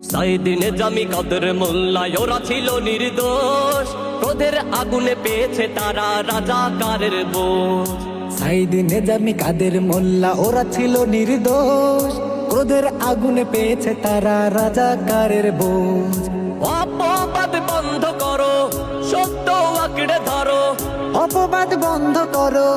সাইদিনে জামি কাদের মোল্লায় ওরা ছিল নির্দোষ। ক্রোধের আগুনে পেয়েছে তারা রাজাকারের বোঝ। সাইদি নেজামি কাদের মোল্লা ওরা ছিল নির্দোষ। ক্রোধের আগুনে পেয়েছে তারা রাজাকারের বোঝ। অপবাদ বন্ধ করো সত্য আঁকড়ে অপবাদ বন্ধ করো,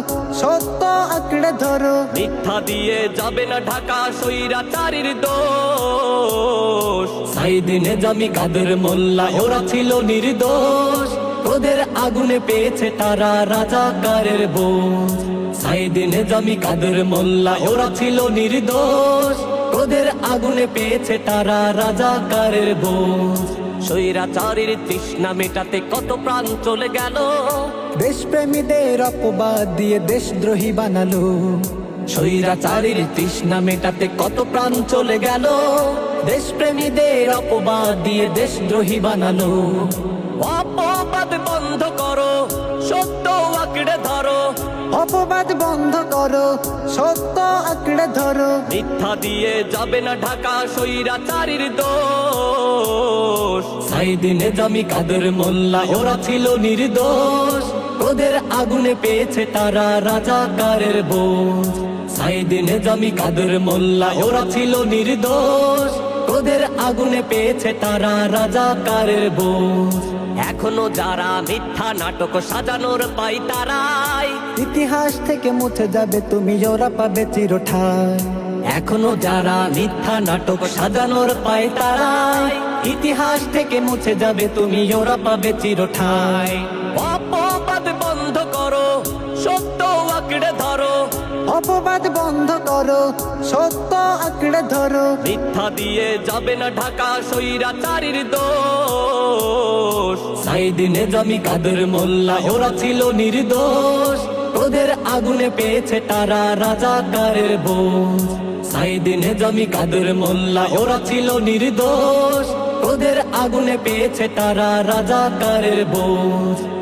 সত্য আঁকড়ে ধরো। মিথ্যা দিয়ে যাবে না ঢাকা সৈরাচারীর দোষ। সাইদিনে জামি কাদের মোল্লা, ওরা ছিল নির্দোষ। ক্রোধের আগুনে পেয়েছে তারা রাজাকারের বোঝ। সাইদিনে জামি কাদের মোল্লা, ওরা ছিল নির্দোষ। ক্রোধের আগুনে পেয়েছে তারা রাজাকারের বোঝ। সৈরাচারীর তৃষ্ণা মেটাতে কত প্রাণ চলে গেল। দেশপ্রেমীদের অপবাদ দিয়ে দেশদ্রোহী বানালো। স্বৈরাচারীর তৃষ্ণা মেটাতে কত প্রাণ চলে গেল। দেশপ্রেমীদের অপবাদ দিয়ে দেশদ্রোহী বানালো। অপবাদ বন্ধ করো সত্য আঁকড়ে ধরো। অপবাদ বন্ধ করো সত্য আঁকড়ে ধরো। মিথ্যা দিয়ে যাবে না ঢাকা সৈরাচারীর দোষ। সাইদিনে জামি কাদের মোল্লা ওরা ছিল নির্দোষ। ওদের আগুনে পেয়েছে তারা রাজাকারের বোঝ। সাইদিনে জামি কাদের মোল্লা ওরা ছিল নির্দোষ। ওদের আগুনে পেয়েছে তারা রাজাকারের বোঝ। এখনও যারা মিথ্যা নাটক সাজানোর পাই তারাই। ইতিহাস থেকে মুছে যাবে তুমি ওরা পাবে চিরঠায় এখনও যারা মিথ্যা নাটক সাজানোর পায় তারাই ইতিহাস থেকে মুছে যাবে তুমি ওরা পাবে চিরঠায় অপবাদ বন্ধ করো সত্য আঁকড়ে ধরো। অপবাদ বন্ধ করো সত্য আঁকড়ে ধরো। মিথ্যা দিয়ে যাবে না ঢাকা সৈরা সৈরাচারীর দোষ। সাইদিনে জমি কাদের মোল্লা ওরা ছিল নির্দোষ। ওদের আগুনে পেয়েছে তারা রাজাকারের বোঝ। সাইদিনে জমি কাদের মোল্লা, ওরা ছিল নির্দোষ। ওদের আগুনে পেয়েছে তারা রাজাকারের বোঝ।